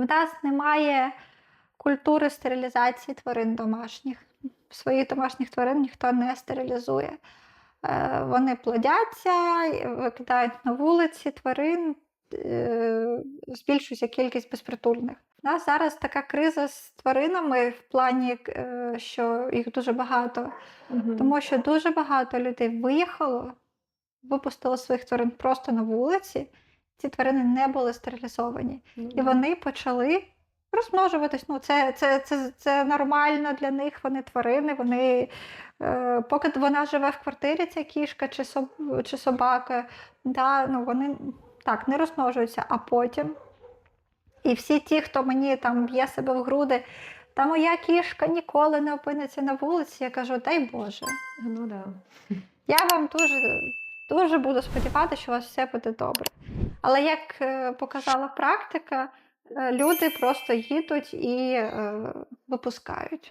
В нас немає культури стерилізації тварин домашніх. Своїх домашніх тварин ніхто не стерилізує. Е, Вони плодяться, викидають на вулиці тварин, е, збільшується кількість безпритульних. У нас зараз така криза з тваринами в плані, е, що їх дуже багато, тому що дуже багато людей виїхало, випустило своїх тварин просто на вулиці. Ці тварини не були стерилізовані. І вони почали розмножуватись. Ну, це, це, це, це нормально для них, вони тварини, вони, е, поки вона живе в квартирі, ця кішка чи, соб, чи собака, да, ну, вони так не розмножуються, а потім. І всі ті, хто мені там б'є себе в груди, та моя кішка ніколи не опиниться на вулиці, я кажу, дай Боже. Ну да. Я вам дуже, дуже буду сподіватися, що у вас все буде добре. Але як е, показала практика, е, люди просто їдуть і е, випускають.